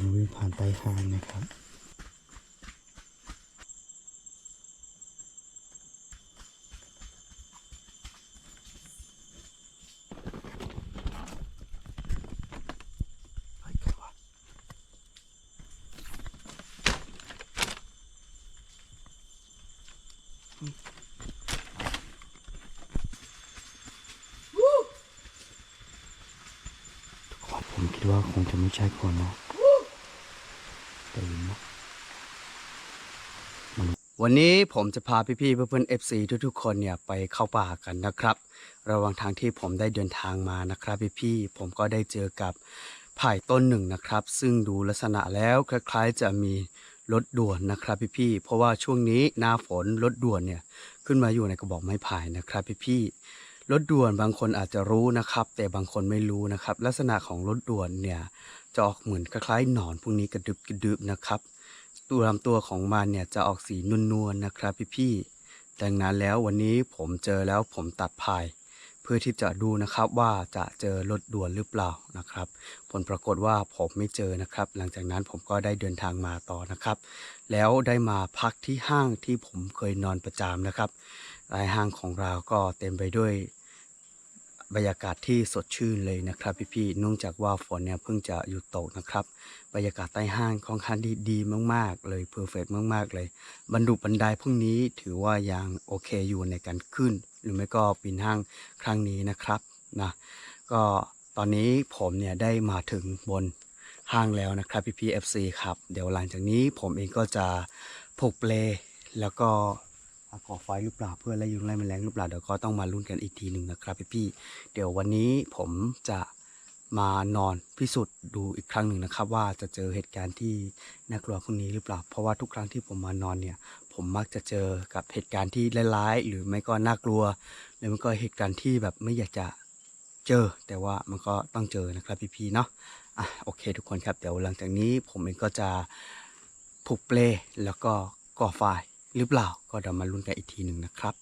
คนวิ่งผ่านใต้ห้างนะครับ ทุกคนผมคิดว่าคงจะไม่ใช่คนนะแต่ยินนะ วันนี้ผมจะพาพี่ๆเพื่อนๆ FC ทุกๆคนเนี่ยไปเข้าป่ากันนะครับ ระหว่างทางที่ผมได้เดินทางมานะครับพี่ๆผมก็ได้เจอกับไผ่ต้นหนึ่งนะครับ ซึ่งดูลักษณะแล้วคล้ายๆ จะมีรถด่วนนะครับพี่ๆเพราะว่าช่วงนี้หน้าฝนรถด่วนเนี่ยขึ้นมาอยู่ในกระบอกไม้ไผ่นะครับพี่ๆรถด่วนบางคนอาจจะรู้นะครับ แต่บางคนไม่รู้นะครับ ลักษณะของรถด่วนเนี่ย จะออกเหมือนคล้ายๆหนอนพวกนี้กระดึบกระดึบนะครับตัวลำตัวของมันเนี่ยจะออกสีนวลๆนะครับพี่ๆดังนั้นแล้ววันนี้ผมเจอแล้วผมตัดพาย เพื่อที่จะดูนะครับว่าจะเจอรถด่วนหรือเปล่านะครับ ผลปรากฏว่าผมไม่เจอนะครับ หลังจากนั้นผมก็ได้เดินทางมาต่อนะครับ แล้วได้มาพักที่ห้างที่ผมเคยนอนประจำนะครับรายห้างของเราก็เต็มไปด้วย บรรยากาศที่สดชื่นเลยนะครับ พี่ๆเนื่องจากว่าฝนเนี่ยเพิ่งจะหยุดตกนะครับ บรรยากาศใต้ห้างค่อนข้างดีดีมาก ๆ เลยเพอร์เฟกมาก ๆ เลย บรรดุบันไดพวกนี้ถือว่ายังโอเคอยู่ในการขึ้น หรือไม่ก็ปีนห้างครั้งนี้นะครับนะก็ตอนนี้ผมเนี่ยได้มาถึงบนห้างแล้วนะครับพี่พีเอฟซีครับ เดี๋ยวหลังจากนี้ผมเองก็จะผูกเปลแล้วก็ ก่อไฟหรือเปล่าเพื่อไล่ยุงไล่แมลงหรือเปล่าเดี๋ยวก็ต้องมาลุ้นกันอีกทีหนึ่งนะครับพี่พี่ๆเดี๋ยววันนี้ผมจะมานอนพิสูจน์ดูอีกครั้งหนึ่งนะครับ ว่าจะเจอเหตุการณ์ที่น่ากลัวพวกนี้หรือเปล่า เพราะว่าทุกครั้งที่ผมมานอนเนี่ย ผมมักจะเจอกับเหตุการณ์ที่ร้ายๆหรือไม่ก็น่ากลัวหรือไม่ก็เหตุการณ์ที่แบบไม่อยากจะเจอ แต่ว่ามันก็ต้องเจอนะครับพี่ๆเนาะอะโอเค ทุกคนครับเดี๋ยวหลังจากนี้ผมเองก็จะผูกเปลแล้วก็ก่อไฟ หรือเปล่าก็เดี๋ยวมาลุ้นกันอีกทีหนึ่งนะครับ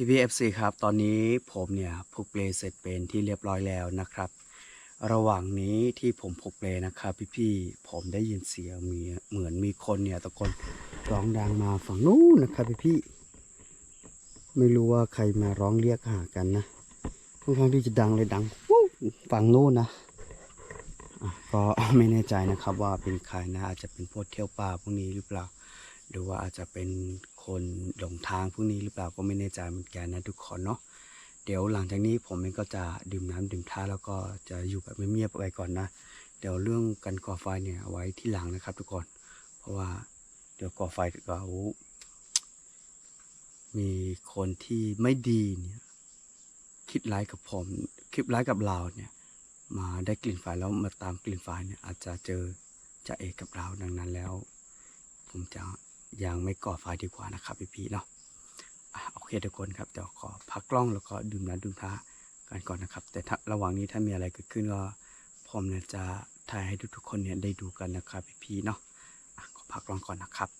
พี่พีเอฟซีครับ ตอนนี้ผมเนี่ยผูกเปลเสร็จเป็นที่เรียบร้อยแล้วนะครับ ระหว่างนี้ที่ผมผูกเปลนะครับ พี่ๆผมได้ยินเสียงมีเหมือนมีคนเนี่ยตะโกนร้องดังมาฝั่งนู้นนะครับ พี่ๆไม่รู้ว่าใครมาร้องเรียกหากันนะค่อนข้างที่จะดังเลยดังฝั่งนู้นนะอะก็ไม่แน่ใจนะครับว่าเป็นใครนะอาจจะเป็นพวกเที่ยวป่าพวกนี้หรือเปล่า หรือว่าอาจจะเป็น คนหลงทางพวกนี้หรือเปล่าก็ไม่แน่ใจเหมือนกันนะทุกคนเนาะเดี๋ยวหลังจากนี้ผมเองก็จะดื่มน้ำดื่มท่าแล้วก็จะอยู่แบบเงียบๆไปก่อนนะเดี๋ยวเรื่องการก่อไฟเนี่ยเอาไว้ที่หลังนะครับ ทุกคนเพราะว่าเดี๋ยวก่อไฟเดี๋ยวมีคนที่ไม่ดีเนี่ยคิดร้ายกับผมคิดร้ายกับเราเนี่ยมาได้กลิ่นไฟแล้วมาตามกลิ่นไฟเนี่ยอาจจะเจอจะเอกกับเราดังนั้นแล้ว ผมจะ ยังไม่ก่อไฟดีกว่านะครับพี่ๆเนาะอะโอเคทุกคนครับเดี๋ยวขอพักกล้องแล้วก็ดื่มน้ำดื่มท่ากันก่อนนะครับ แต่ถ้าระหว่างนี้ถ้ามีอะไรเกิดขึ้นก็ผมเนี่ยจะถ่ายให้ทุกๆคนเนี่ยได้ดูกันนะครับพี่ๆเนาะขอพักกล้องก่อนนะครับ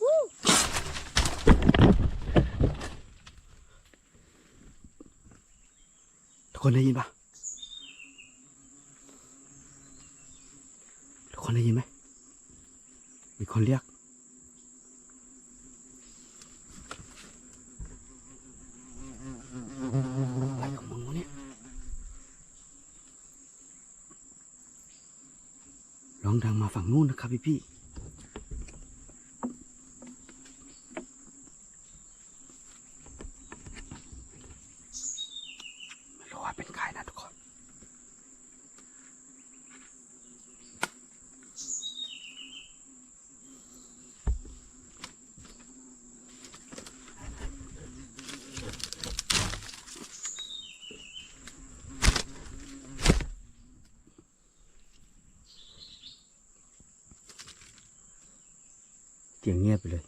ทุ กคนได้ยินปะทุกคนได้ยินไหมมีคนเรียก อะไรของมึงวะเนี่ยร้องดังมาฝั่งนู้นนะครับพี่พี่ๆไม่รู้ว่าเป็นใครนะทุกคน เสียงเงียบไปเลย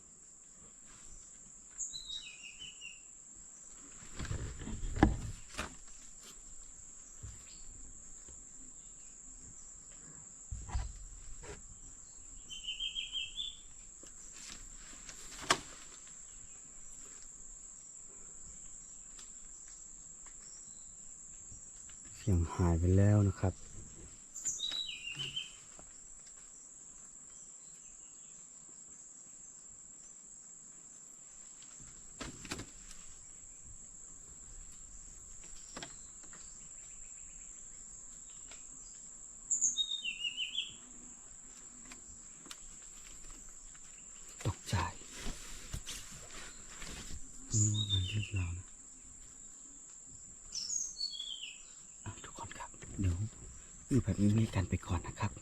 เสียงหายไปแล้วนะครับ ตกใจ นึกว่ามันเรียกเรานะอะทุกคนครับ เดี๋ยวอยู่แบบนี้กันไปก่อนนะครับ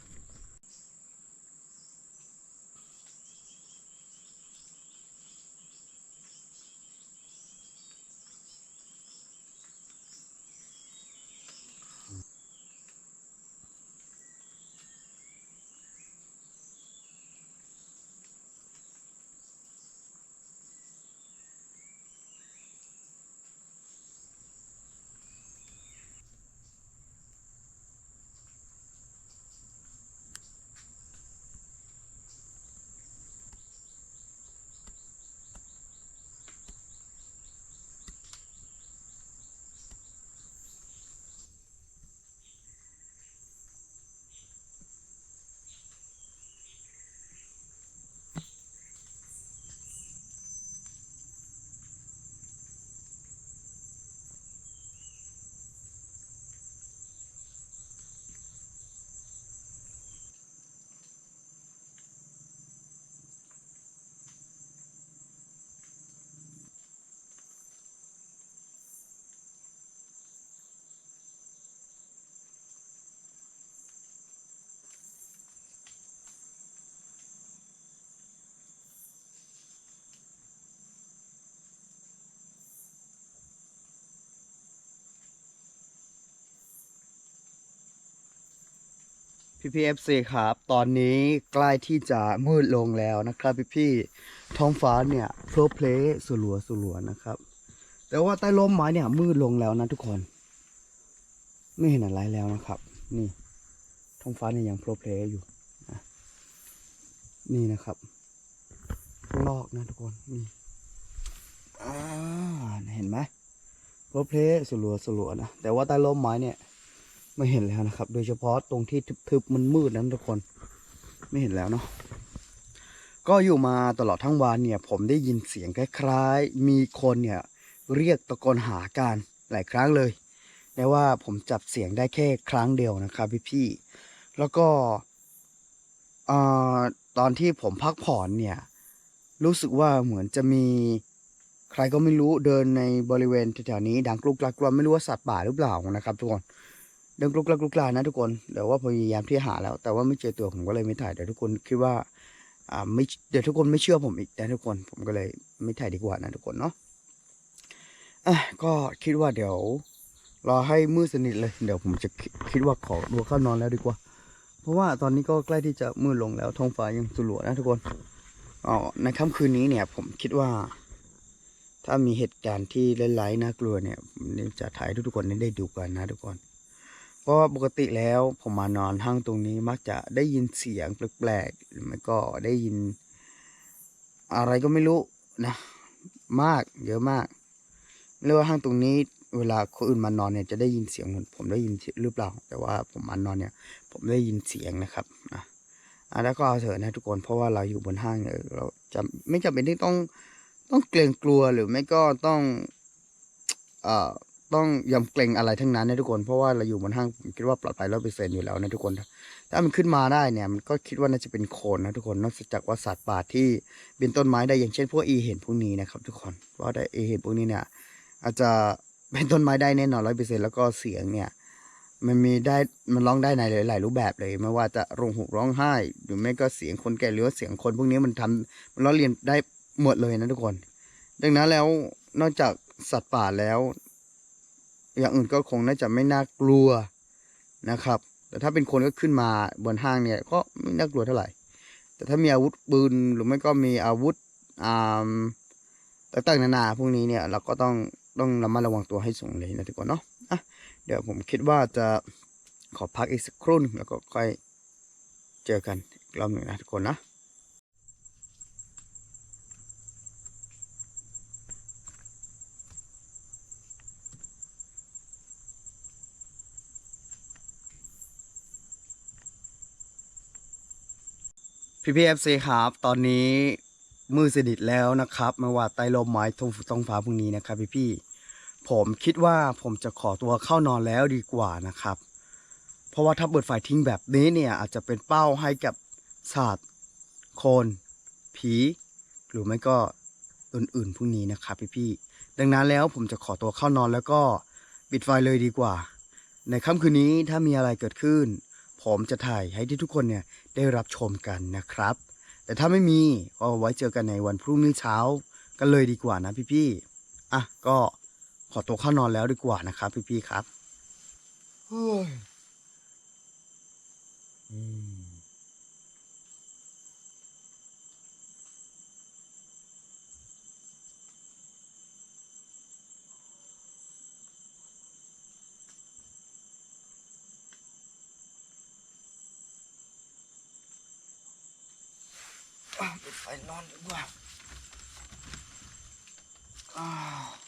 พี่พีเอฟซีครับ ตอนนี้ใกล้ที่จะมืดลงแล้วนะครับ พี่พี่ท้องฟ้าเนี่ยโพลเพลสลัวสลัวนะครับ แต่ว่าใต้ร่มไม้เนี่ยมืดลงแล้วนะทุกคน ไม่เห็นอะไรแล้วนะครับ นี่ ท้องฟ้าเนี่ยยังโปรเพลอยู่นะนี่นะครับลอกนะทุกคนนี่อ่าเห็นไหมโปรเพลสลัวสลัวนะแต่ว่าใต้ร่มไม้เนี่ย ไม่เห็นแล้วนะครับ โดยเฉพาะตรงที่ทึบๆมันมืดนั้นทุกคนไม่เห็นแล้วเนาะก็อยู่มาตลอดทั้งวันเนี่ย ผมได้ยินเสียงคล้ายๆ มีคนเนี่ยเรียกตะโกนหากันหลายครั้งเลย แต่ว่าผมจับเสียงได้แค่ครั้งเดียวนะครับพี่ๆแล้วก็เอ่อตอนที่ผมพักผ่อนเนี่ย รู้สึกว่าเหมือนจะมีใครก็ไม่รู้เดินในบริเวณแถวๆนี้ ดังกลุกกลักกลัวไม่รู้ว่าสัตว์ป่าหรือเปล่านะครับทุกคน เดินกลุกลักกลุกลานะทุกคนเดี๋ยวว่าพยายามที่หาแล้ว แต่ว่าไม่เจอตัวผมก็เลยไม่ถ่ายเดี๋ยวทุกคนคิดว่าอ่าไม่เดี๋ยวทุกคนไม่เชื่อผมอีกนะทุกคนผมก็เลยไม่ถ่ายดีกว่านะทุกคนเนาะอะก็คิดว่าเดี๋ยวรอให้มืดสนิทเลยเดี๋ยวผมจะคิดคิดว่าขอดูเข้านอนแล้วดีกว่า เพราะว่าตอนนี้ก็ใกล้ที่จะมืดลงแล้วท้องฟ้ายังสลัวนะทุกคนอ๋อในค่ำคืนนี้เนี่ย ผมคิดว่า ถ้ามีเหตุการณ์ที่ร้ายๆน่ากลัวเนี่ยผมจะถ่ายให้ทุกคนได้ดูกันนะทุกคน เพราะว่าปกติแล้วผมมานอนห้างตรงนี้มักจะได้ยินเสียงแปลกๆหรือไม่ก็ได้ยิน อะไรก็ไม่รู้นะ มากเยอะมากไม่รู้ว่าห้างตรงนี้ เวลาคนอื่นมานอนเนี่ยจะได้ยินเสียงเหมือนผมได้ยินหรือเปล่า แต่ว่าผมมานอนเนี่ย ผมได้ยินเสียงนะครับอะอะแล้วก็เอาเถอะนะทุกคนเพราะว่าเราอยู่บนห้างเนี่ยเราจะไม่จำเป็นที่ต้องต้องเกรงกลัวหรือไม่ก็ต้อง เอ่อ ต้องยำเกรงอะไรทั้งนั้นนะทุกคน เพราะว่าเราอยู่บนห้างผมคิดว่าปลอดภัยร้อยเปอร์เซ็นต์อยู่แล้วนะทุกคน ถ้ามันขึ้นมาได้เนี่ยมันก็คิดว่าน่าจะเป็นโคนนะทุกคน นอกจากว่าสัตว์ป่าที่เป็นต้นไม้ได้อย่างเช่นพวกอีเห็นพวกนี้นะครับทุกคนเพราะว่าได้อีเห็นพวกนี้เนี่ยอาจจะเป็นต้นไม้ได้แน่นอนร้อยเปอร์เซ็นแล้วก็เสียงเนี่ยมันมีได้มันร้องได้ในหลาย ๆ รูปแบบเลย ไม่ว่าจะร้องหุกร้องไห้ หรือไม่ก็เสียงคนแก่หรือว่าเสียงคนพวกนี้มันทำมันล้องเลียนได้หมดเลยนะทุกคน ดังนั้นแล้วนอกจากสัตว์ป่าแล้ว อย่างอื่นก็คงน่าจะไม่น่ากลัวนะครับ แต่ถ้าเป็นคนก็ขึ้นมาบนห้างเนี่ยก็ไม่น่ากลัวเท่าไหร่ แต่ถ้ามีอาวุธปืนหรือไม่ก็มีอาวุธอ่าต่างๆนานาพวกนี้เนี่ยเราก็ต้องต้องระมัดระวังตัวให้สูงเลยนะทุกคนเนาะอะเดี๋ยวผมคิดว่าจะขอพักอีกสักครู่นึงแล้วก็ค่อยเจอกันอีกรอบหนึ่งนะทุกคนนะ พี่พีเอฟซีครับ ตอนนี้มือสนิทแล้วนะครับไม่ว่าใต้ลมไม้ทงท้องฟ้าพวกนี้นะครับ พี่พี่ผมคิดว่าผมจะขอตัวเข้านอนแล้วดีกว่านะครับ เพราะว่าถ้าเปิดไฟทิ้งแบบนี้เนี่ย อาจจะเป็นเป้าให้กับสัตว์คนผี หรือไม่ก็อื่นๆพวกนี้นะครับ พี่พี่ดังนั้นแล้วผมจะขอตัวเข้านอนแล้วก็ปิดไฟเลยดีกว่า ในค่ำคืนนี้ถ้ามีอะไรเกิดขึ้น ผมจะถ่ายให้ที่ทุกคนเนี่ย ได้รับชมกันนะครับ แต่ถ้าไม่มีก็ไว้เจอกันในวันพรุ่งนี้เช้ากันเลยดีกว่านะพี่ๆอะก็ขอตัวเข้านอนแล้วดีกว่านะครับพี่ๆครับเฮ้ยอืม อะปิดไ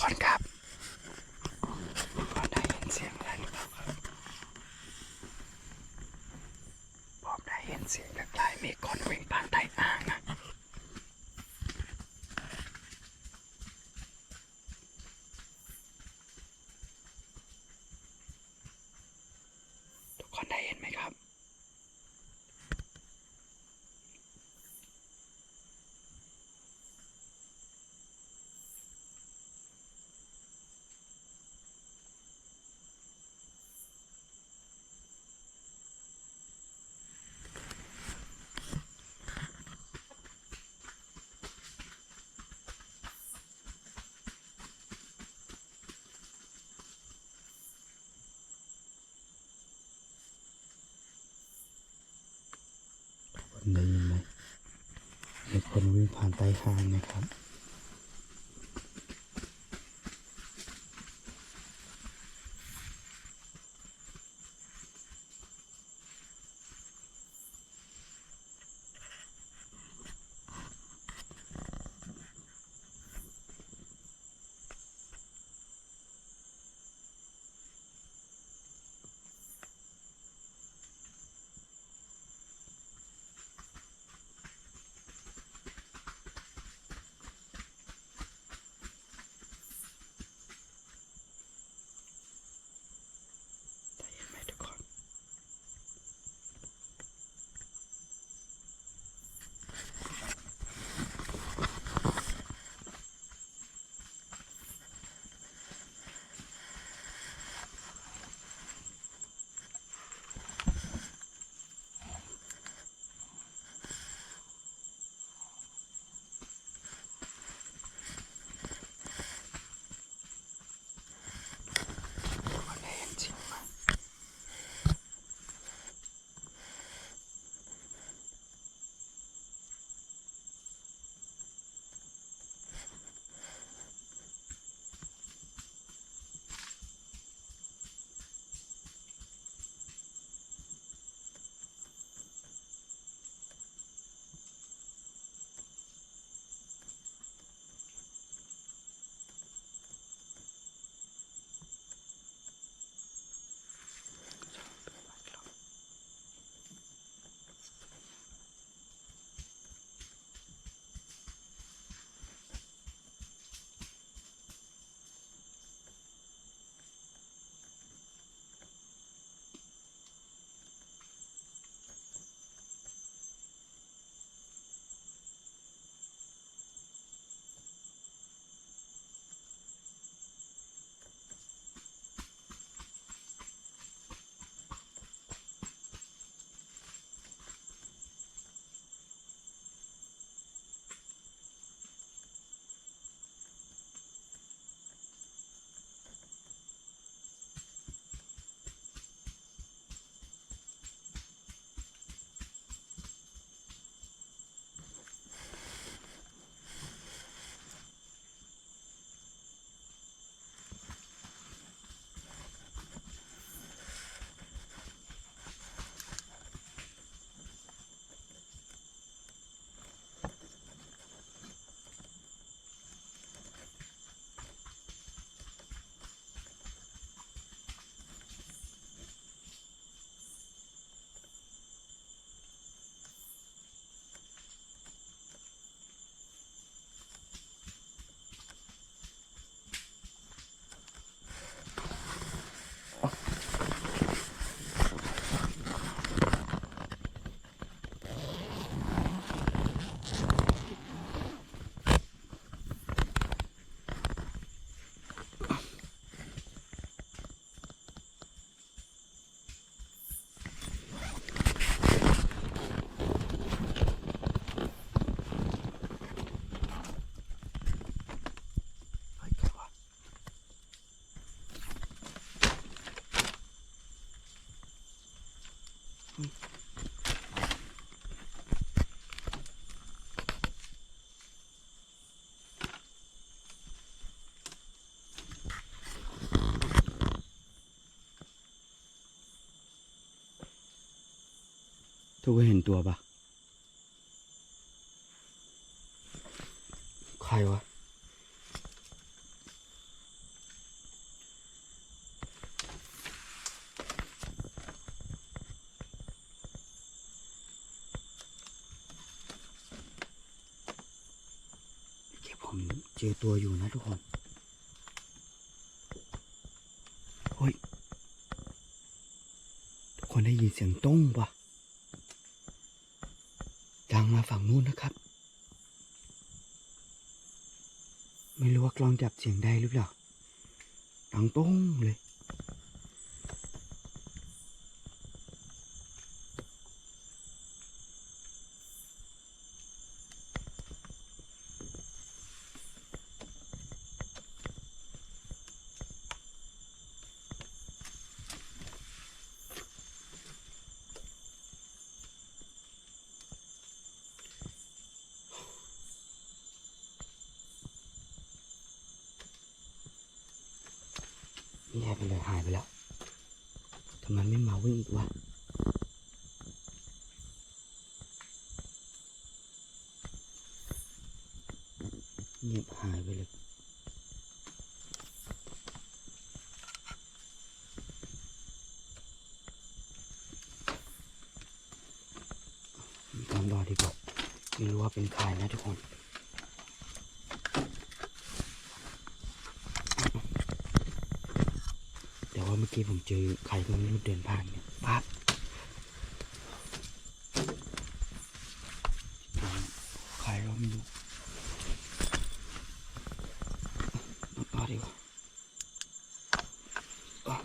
คนครับผมได้เห็นเสียงแล้วครับผมได้เห็นเสียงแบบไล่มีคนวิ่งผ่านใต้อ่างอะทุกคนได้เห็นไหมครับ คนวิ่งผ่านใต้คางนะครับ ทุกคนเห็นตัวปะใครวะ ผมเจอตัวอยู่นะทุกคนเฮ้ยทุกคนได้ยินเสียงต้งปะ ดังมาฝั่งนู้นนะครับ ไม่รู้ว่ากล้องจับเสียงได้หรือเปล่าดังตุ้งเลย เงียบไปเลยหายไปแล้วทำไมไม่มาวิ่งอีกวะเงียบหายไปเลย ตามรอดีกว่า ไม่รู้ว่าเป็นใครนะทุกคนแต่ว่าเมื่อกี้ผมเจอใครก็ไม่รู้เดินผ่านเนี่ยปั๊บใครก็ไม่รู้เอาดีกว่าอะ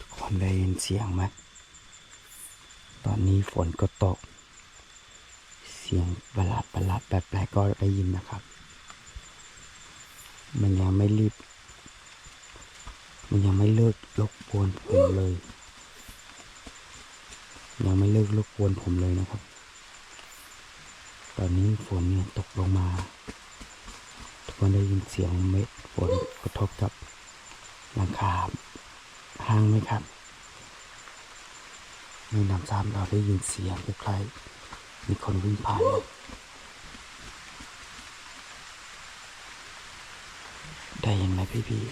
ทุกคน ได้ยินเสียงไหมตอนนี้ฝนก็ตก เสียงประหลาดประหลาดแปลกๆก็ได้ยินนะครับ มันยังไม่รีบ มันยังไม่เลิกรบกวนผมเลย ยังไม่เลิกรบกวนผมเลยนะครับ ตอนนี้ฝนเนี่ยตกลงมา ทุกคนได้ยินเสียงเม็ดฝนกระทบกับหลังคาห้างไหมครับ ในน้ำซ้ำเราได้ยินเสียงคล้ายๆมีคนวิ่งผ่านได้ยินไหมพี่พี่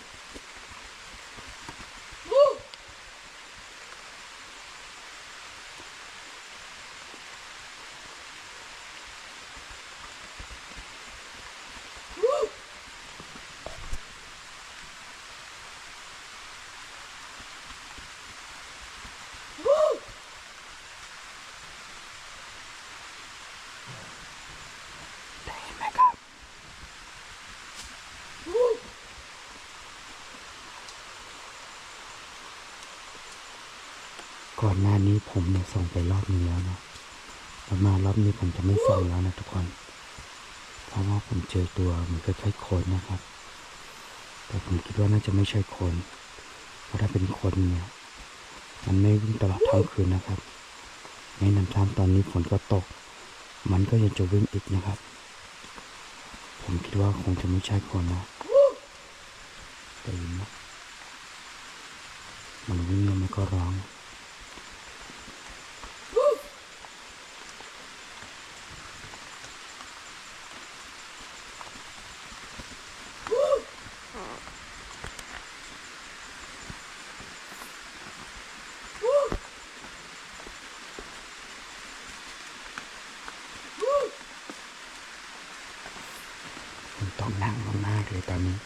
ได้ยินไหมครับ ก่ อนหน้านี้ผมเนี่ยส่งไปรอบนึงแล้วนะแต่มารอบนี้ผมจะไม่ส่งแล้วนะทุกคน เพราะว่าผมเจอตัวมันคล้ายๆคนนะครับ แต่ผมคิดว่าน่าจะไม่ใช่คน เพราะถ้าเป็นคนเนี่ย มันไม่วิ่งตลอดทั้งคืนนะครับในน้ำท่ามตอนนี้ฝนก็ตก มันก็ยังจะวิ่งอีกนะครับ ผมคิดว่าคงจะไม่ใช่คนนะได้ยินไหมมันวิ่งแล้วมันก็ร้อง ผมต้องนั่งมากๆเลยตอนนี้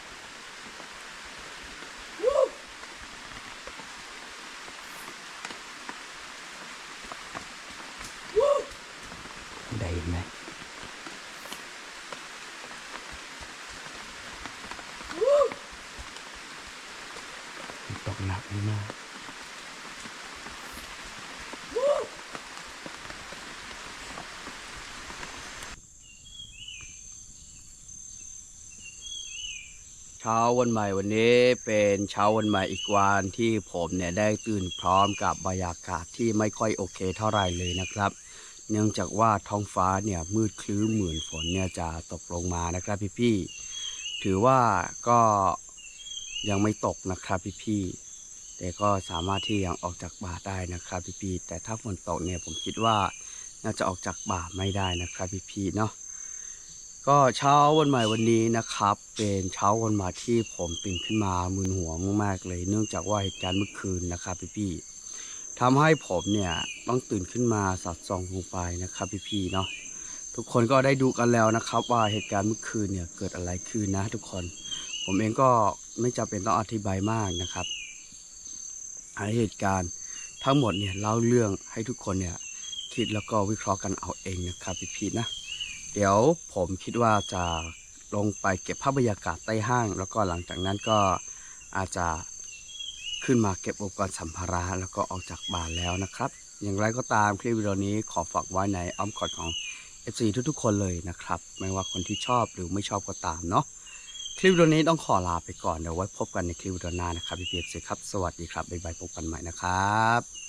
ได้ยินไหมมันตกหนักมาก เช้าวันใหม่วันนี้เป็นเช้าวันใหม่อีกวันที่ผมเนี่ยได้ตื่นพร้อมกับบรรยากาศที่ไม่ค่อยโอเคเท่าไหร่เลยนะครับ เนื่องจากว่าท้องฟ้าเนี่ยมืดคลื้มเหมือนฝนเนี่ยจะตกลงมานะครับพี่ๆถือว่าก็ยังไม่ตกนะครับพี่ๆแต่ก็สามารถที่ยังออกจากบ่าได้นะครับพี่ๆแต่ถ้าฝนตกเนี่ยผมคิดว่าน่าจะออกจากบ่าไม่ได้นะครับพี่ๆเนาะ ก็เช้าวันใหม่วันนี้นะครับ เป็นเช้าวันใหม่ที่ผมตื่นขึ้นมามึนหัวมากๆเลย เนื่องจากว่าเหตุการณ์เมื่อคืนนะครับพี่ๆทำให้ผมเนี่ยต้องตื่นขึ้นมาสัดส่องลงไปนะครับพี่ๆเนาะทุกคนก็ได้ดูกันแล้วนะครับ ว่าเหตุการณ์เมื่อคืนเนี่ยเกิดอะไรขึ้นนะ ทุกคน ผมเองก็ไม่จำเป็นต้องอธิบายมากนะครับให้เหตุการณ์ทั้งหมดเนี่ยเล่าเรื่องให้ทุกคนเนี่ยคิดแล้วก็วิเคราะห์กันเอาเองนะครับพี่ๆนะ เดี๋ยวผมคิดว่าจะลงไปเก็บภาพบรรยากาศใต้ห้าง แล้วก็หลังจากนั้นก็อาจจะขึ้นมาเก็บอุปกรณ์สัมภาระแล้วก็ออกจากบ้านแล้วนะครับ อย่างไรก็ตามคลิปวิดีโอนี้ขอฝากไว้ในอ้อมกอดของ FC ทุกๆ คนเลยนะครับ ไม่ว่าคนที่ชอบหรือไม่ชอบก็ตามเนาะคลิปวิดีโอนี้ต้องขอลาไปก่อนเดี๋ยวไว้พบกันในคลิปวิดีโอหน้านะครับพี่เพีเอฟซีครับ สวัสดีครับบ๊ายบายพบกันใหม่นะครับ